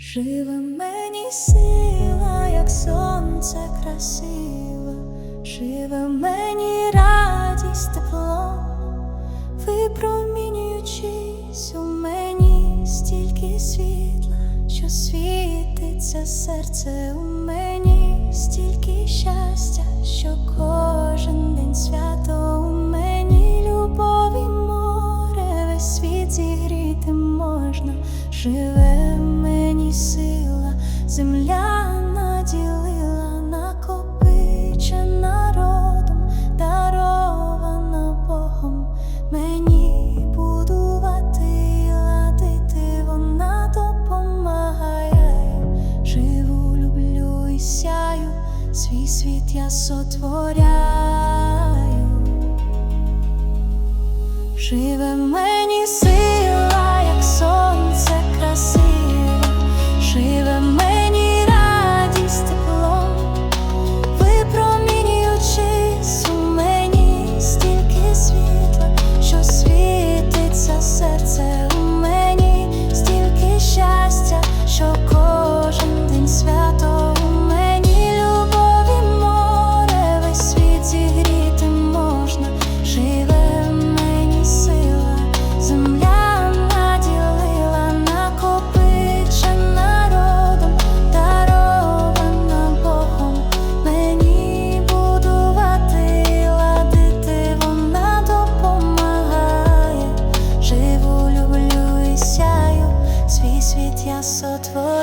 Живе мені сила, як сонце красива, живе мені радість тепло, випромінюючись у мені стільки світла, що світиться серце у мені, стільки щастя, що кожен день свято у мені. Любові море, весь світ зігріти можна живе в мені сила, земля наділила, накопичена родом, дарована Богом, мені будувати вона допомагає, живу, люблю і свій світ я сотворяю. Живе в мені сила.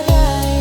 sky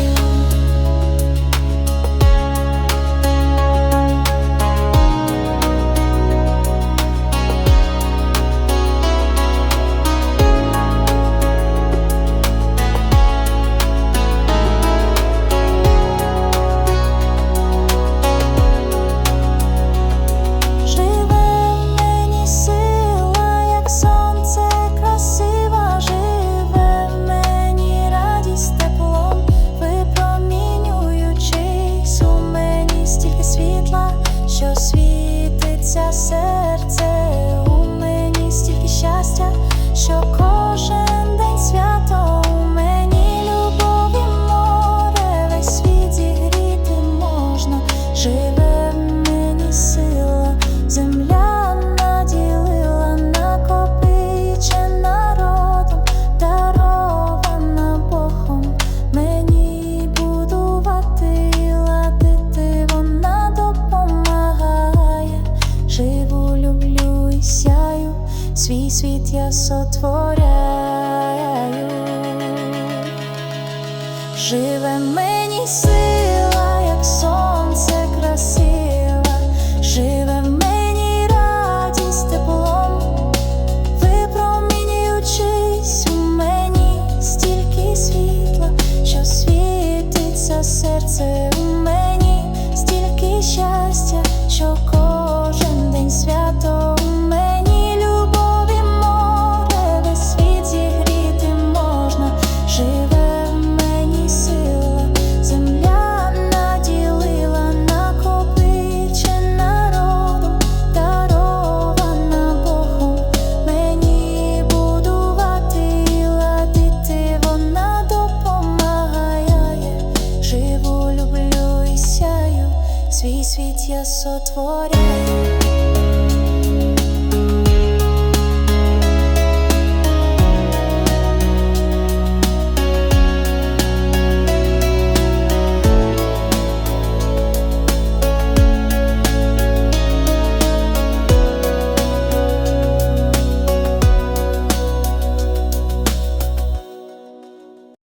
не сотворяю, живе мені сила, як сонце. свій світ я сотворяю.